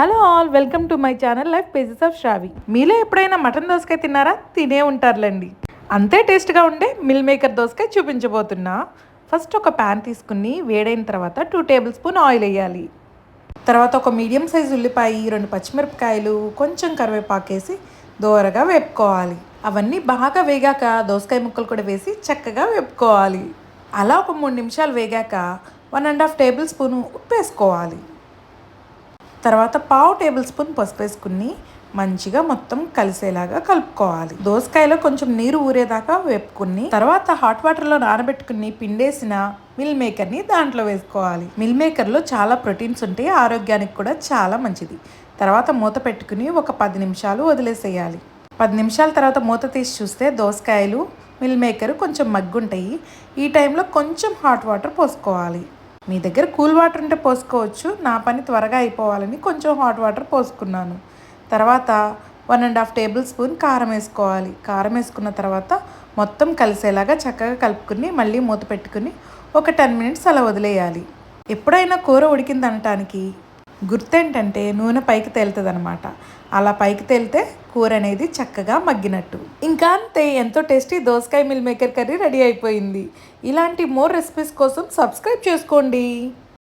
Hello all welcome to my channel life pages of Shavi మీలో ఎప్పుడైనా mutton దోసకాయ తిన్నారా? తినే ఉంటారులేండి. అంతే టేస్ట్గా ఉండే మిల్ మేకర్ దోసకాయ చూపించబోతున్నా. ఫస్ట్ ఒక ప్యాన్ తీసుకుని వేడైన తర్వాత టూ టేబుల్ స్పూన్ ఆయిల్ వేయాలి తర్వాత ఒక మీడియం సైజ్ ఉల్లిపాయ రెండు పచ్చిమిరపకాయలు కొంచెం కరివేపాకేసి దోరగా వేపుకోవాలి. అవన్నీ బాగా వేగాక దోసకాయ ముక్కలు కూడా వేసి చక్కగా వేపుకోవాలి. అలా ఒక మూడు నిమిషాలు వేగాక one and half tablespoon ఉప్పు వేసుకోవాలి. తర్వాత పావు టేబుల్ స్పూన్ పసుపు వేసుకుని మంచిగా మొత్తం కలిసేలాగా కలుపుకోవాలి. దోసకాయలో కొంచెం నీరు ఊరేదాకా వేపుకుని తర్వాత హాట్ వాటర్లో నానబెట్టుకుని పిండేసిన మిల్ మేకర్ని దాంట్లో వేసుకోవాలి. మిల్ మేకర్లో చాలా ప్రోటీన్స్ ఉంటాయి ఆరోగ్యానికి కూడా చాలా మంచిది. తర్వాత మూత పెట్టుకుని ఒక పది నిమిషాలు వదిలేసేయాలి. పది నిమిషాల తర్వాత మూత తీసి చూస్తే దోసకాయలు మిల్ మేకర్ కొంచెం మగ్గుంటాయి. ఈ టైంలో కొంచెం హాట్ వాటర్ పోసుకోవాలి. మీ దగ్గర కూల్ వాటర్ ఉంటే పోసుకోవచ్చు. నా పని త్వరగా అయిపోవాలని కొంచెం హాట్ వాటర్ పోసుకున్నాను. తర్వాత one and half tablespoon కారం వేసుకోవాలి. కారం వేసుకున్న తర్వాత మొత్తం కలిసేలాగా చక్కగా కలుపుకుని మళ్ళీ మూత పెట్టుకుని ఒక టెన్ మినిట్స్ అలా వదిలేయాలి. ఎప్పుడైనా కూర ఉడికిందనటానికి గుర్తేంటంటే నూనె పైకి తేలుతుంది అనమాట అలా పైకి తేలితే కూర అనేది చక్కగా మగ్గినట్టు. ఇంకా అంతే ఎంతో టేస్టీ దోసకాయ మిల్ మేకర్ కర్రీ రెడీ అయిపోయింది. ఇలాంటి మోర్ రెసిపీస్ కోసం సబ్స్క్రైబ్ చేసుకోండి.